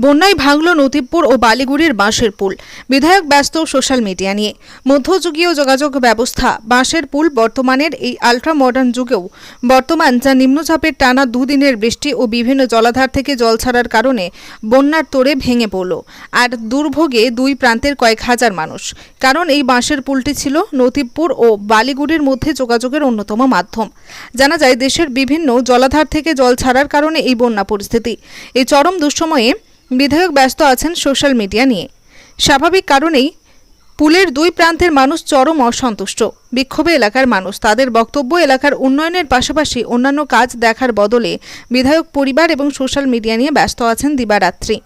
বন্যায় ভাঙল নতিবপুর ও বালিগুড়ির বাঁশের পুল। বিধায়ক ব্যস্ত সোশ্যাল মিডিয়া নিয়ে। মধ্যযুগীয় যোগাযোগ ব্যবস্থা, বাঁশের পুল বর্তমানের এই আলট্রা মডার্ন যুগেও। বর্তমান যা নিম্নচাপের টানা দুদিনের বৃষ্টি ও বিভিন্ন জলাধার থেকে জল ছাড়ার কারণে বন্যার তোড়ে ভেঙে পড়ল। আর দুর্ভোগে দুই প্রান্তের কয়েক হাজার মানুষ। কারণ এই বাঁশের পুলটি ছিল নতিবপুর ও বালিগুড়ির মধ্যে যোগাযোগের অন্যতম মাধ্যম। জানা যায়, দেশের বিভিন্ন জলাধার থেকে জল ছাড়ার কারণে এই বন্যা পরিস্থিতি। এই চরম দুঃসময়ে বিধায়ক ব্যস্ত আছেন সোশ্যাল মিডিয়া নিয়ে। স্বাভাবিক কারণেই পুলের দুই প্রান্তের মানুষ চরম অসন্তুষ্ট। বিক্ষোভে এলাকার মানুষ, তাদের বক্তব্য এলাকার উন্নয়নের পাশাপাশি অন্যান্য কাজ দেখার বদলে বিধায়ক পরিবার এবং সোশ্যাল মিডিয়া নিয়ে ব্যস্ত আছেন দিবারাত্রি।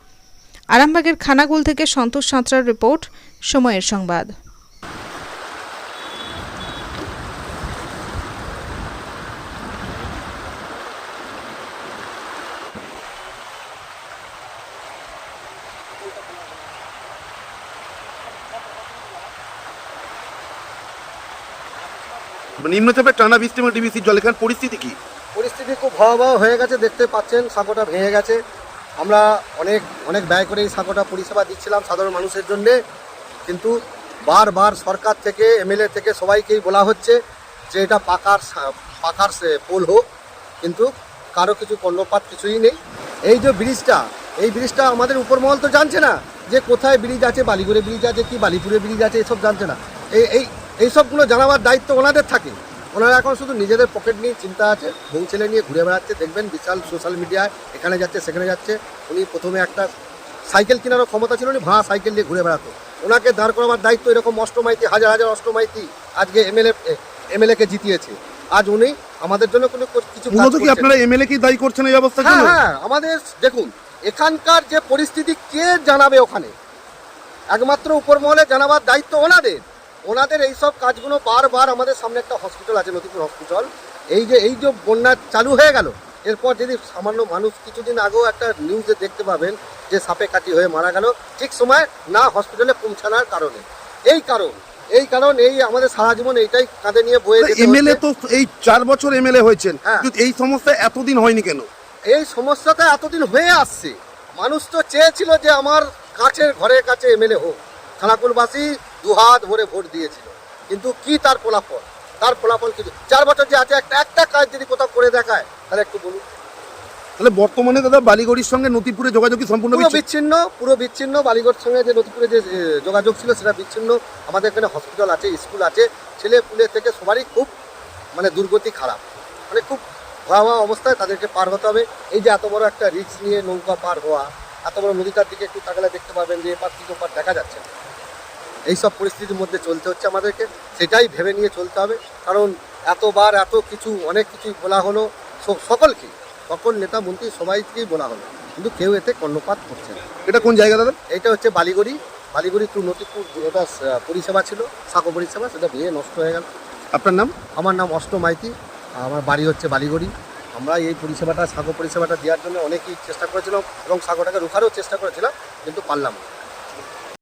আরামবাগের খানাগুল থেকে সন্তোষ সাঁতরার রিপোর্ট, সময়ের সংবাদ। নিম্নচাপের টানা বৃষ্টি এবং ডিবিসির জল এখানে পরিস্থিতি কি? পরিস্থিতি খুব ভয়াবহ হয়ে গেছে, দেখতে পাচ্ছেন সাঁকোটা ভেঙে গেছে। আমরা অনেক অনেক ব্যয় করে এই সাঁকোটা পরিষেবা দিচ্ছিলাম সাধারণ মানুষের জন্যে, কিন্তু বারবার সরকার থেকে, এমএলএ থেকে সবাইকেই বলা হচ্ছে যে এটা পাকার পাকার পোল হোক, কিন্তু কারও কিছু কর্ণপাত কিছুই নেই। এই যে ব্রিজটা, এই ব্রিজটা আমাদের উপরমহল তো জানছে না যে কোথায় ব্রিজ আছে, বালিগুড়ে ব্রিজ আছে কি, বালিপুরে ব্রিজ আছে, এসব জানছে না। এই এই এইসবগুলো জানাবার দায়িত্ব ওনাদের থাকে। ওনারা এখন শুধু নিজেদের পকেট নিয়ে চিন্তা আছে বউ ছেলে নিয়ে ঘুরে বেড়াচ্ছে দেখবেন বিশাল সোশ্যাল মিডিয়ায় এখানে যাচ্ছে সেখানে যাচ্ছে। উনি প্রথমে একটা সাইকেল কেনারও ক্ষমতা ছিল উনি ভাড়া সাইকেল নিয়ে ঘুরে বেড়াতো। ওনাকে দাঁড় করাবার দায়িত্ব এরকম অষ্টমাইতি হাজার হাজার অষ্টমাইতি আজকে এমএলএ এমএলএ কে জিতিয়েছে। আজ উনি আমাদের জন্য কোনো কিছু মূলত কি আপনারা এমএলএ কি দায়ী করছেন এই অবস্থার হ্যাঁ হ্যাঁ আমাদের দেখুন এখানকার যে পরিস্থিতি কে জানাবে ওখানে? একমাত্র উপর মহলে জানাবার দায়িত্ব ওনাদের। ওনাদের এই সব কাজগুলো বারবার আমাদের সামনে একটা হসপিটাল আছে নতুন হসপিটাল এই যে এই যে বন্যা চালু হয়ে গেল এরপর যদি সামান্য মানুষ কিছুদিন আগেও একটা নিউজে দেখতে পাবেন যে সাপে কাটি হয়ে মারা গেল ঠিক সময় না হসপিটালে পৌঁছানোর কারণে। এই কারণ এই কারণ এই আমাদের সারা জীবন এইটাই কাঁধে নিয়ে বয়ে এমএলএ তো এই চার বছর এমএলএ হয়েছেন হ্যাঁ। এই সমস্যা এতদিন হয়নি কেন? এই সমস্যাটা এতদিন হয়ে আসছে। মানুষ তো চেয়েছিল যে আমার কাছের ঘরের কাছে এমএলএ হোক। খানাকুলবাসী দুহাত ভরে ভোট দিয়েছিল। কিন্তু কি তার ফলাফল? তার ফলাফল কিছু চার বছর যে আছে একটা একটা কাজ যদি কোথাও করে দেখায় তাহলে একটু বলুন। তাহলে বর্তমানে দাদা বালিগড়ির সঙ্গে নতিপুরে যোগাযোগ সম্পূর্ণ পুরো বিচ্ছিন্ন? পুরো বিচ্ছিন্ন। বালিগড় সঙ্গে যে নতুনপুরে যে যোগাযোগ ছিল সেটা বিচ্ছিন্ন। আমাদের এখানে হসপিটাল আছে স্কুল আছে। ছেলে পুলে থেকে সবারই খুব মানে দুর্গতি খারাপ। মানে খুব ভয়াবহ অবস্থায় তাদেরকে পার হতে হবে। এই যে এত বড় একটা রিস্ক নিয়ে নৌকা পার হওয়া এত বড় নদীটার দিকে একটু তাকালে দেখতে পাবেন যে এপার থেকে ওপার দেখা যাচ্ছে না। এইসব পরিস্থিতির মধ্যে চলতে হচ্ছে আমাদেরকে সেটাই ভেবে নিয়ে চলতে হবে। কারণ এতবার এত কিছু অনেক কিছুই বলা হলো স- সকলকে সকল নেতা মন্ত্রী সবাইকেই বলা হলো। কিন্তু কেউ এতে কর্ণপাত করছে না। এটা কোন জায়গা দাদা? এটা হচ্ছে বালিগড়ি। বালিগড়ি টু নতিপুর যেটা পরিষেবা ছিল সাঁকো পরিষেবা সেটা ভেঙে নষ্ট হয়ে গেল। আপনার নাম? আমার নাম অষ্ট মাইতি আমার বাড়ি হচ্ছে বালিগড়ি। আমরা এই পরিষেবাটা সাঁকো পরিষেবাটা দেওয়ার জন্য অনেকেই চেষ্টা করেছিলাম এবং সাঁকোটাকে রোখারও চেষ্টা করেছিলাম কিন্তু পারলাম না।